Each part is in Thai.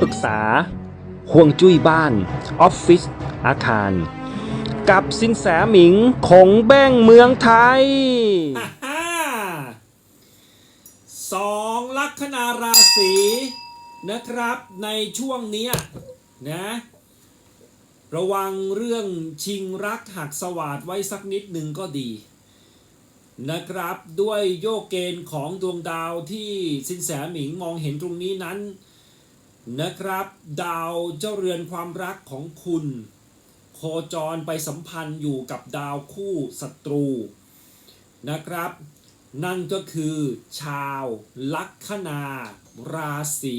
ปรึกษาห่วงจุ้ยบ้าน ออฟฟิศอาคาร กับสินแสหมิงคงแบ้งเมืองไทยสองลัคนาราศีนะครับในช่วงนี้นะระวังเรื่องชิงรักหักสวาดไว้สักนิดหนึ่งก็ดี นะครับด้วยโยกเกณฑ์ของดวงดาวที่สินแสหมิงมองเห็นตรงนี้นั้น นะครับ ดาวเจ้าเรือนความรักของคุณ โคจรไปสัมพันธ์อยู่กับดาวคู่ศัตรูนะครับ นั่นก็คือ ชาวลัคนา ราศี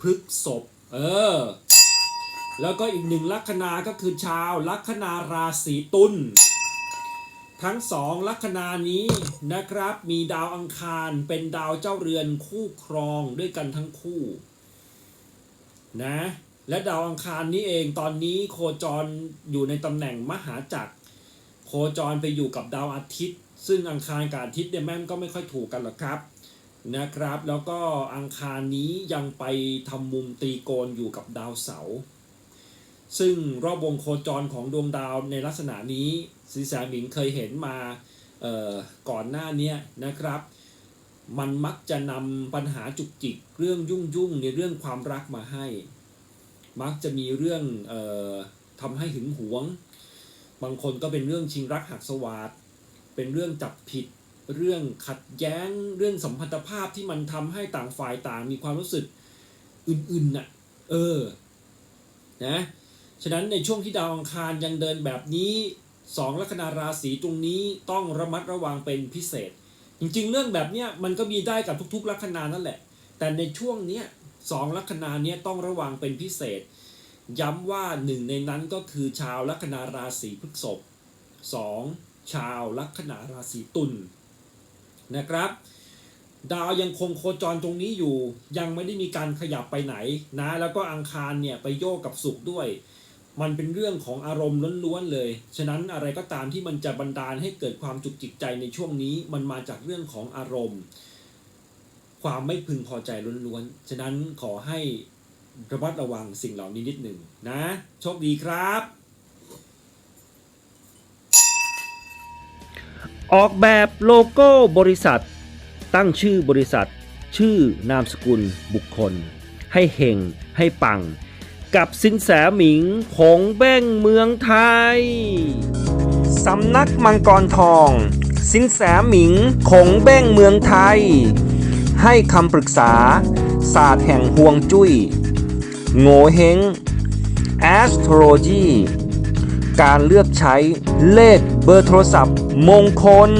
พฤกษภเออ แล้วก็อีกหนึ่งลัคนาก็คือชาวลัคนาราศีตุลทั้งสองลัคนานี้นะครับมีดาวอังคารเป็นดาวเจ้าเรือนคู่ครองด้วยกันทั้งคู่ นะ และดาวอังคารนี้เองตอนนี้โคจรอยู่ในตำแหน่งมหาจักร โคจรไปอยู่กับดาวอาทิตย์ ซึ่งอังคารกับอาทิตย์เนี่ยแม่งก็ไม่ค่อยถูกกันหรอกครับนะครับ แล้วก็อังคารนี้ยังไปทำมุมตรีโกณอยู่กับดาวเสาร์ซึ่งรอบวงโคจรของดวงดาวในลักษณะนี้สินแสหมิงเคยเห็นมาก่อนหน้านี้นะครับ มันมักจะนำปัญหาจุกจิกเรื่องยุ่งยุ่งในเรื่องความรักมาให้ มักจะมีเรื่องออทำให้หึงหวง บางคนก็เป็นเรื่องชิงรักหักสวาดเป็นเรื่องจับผิด เรื่องขัดแย้ง เรื่องสัมพันธภาพที่มันทำให้ต่างฝ่ายต่างมีความรู้สึกอื่นๆน่ะ เออ นะ ฉะนั้นในช่วงที่ดาวอังคารยังเดินแบบนี้สองลัคนาราศีตรงนี้ต้องระมัดระวังเป็นพิเศษ จริงๆ เรื่องแบบเนี้ยมันก็มีได้กับทุกๆลัคนานั่นแหละ แต่ในช่วงเนี้ยสองลัคนาเนี้ยต้องระวังเป็นพิเศษ ย้ำว่าหนึ่งในนั้นก็คือชาวลัคนาราศีพฤษภสองชาวลัคนาราศีตุลนะครับ ดาวยังคงโคจรตรงนี้อยู่ ยังไม่ได้มีการขยับไปไหนนะ แล้วก็อังคารเนี่ยไปโยกกับศุกร์ด้วย มันเป็นเรื่องของอารมณ์ล้วนๆเลย ฉะนั้นอะไรก็ตามที่มันจะบันดาลให้เกิดความจุกจิกใจในช่วงนี้ มันมาจากเรื่องของอารมณ์ ความไม่พึงพอใจล้วนๆ ฉะนั้นขอให้ระมัดระวังสิ่งเหล่านี้นิดหนึ่งนะ โชคดีครับ ออกแบบโลโก้บริษัท ตั้งชื่อบริษัท ชื่อนามสกุลบุคคล ให้เฮงให้ปัง กับสินแสหมิงคงแบ้งเมืองไทย สำนักมังกรทอง สินแสหมิงคงแบ้งเมืองไทย ให้คำปรึกษา ศาสตร์แห่งห่วงจุ้ย โงเฮง astrology การเลือกใช้เลขเบอร์โทรศัพท์มงคล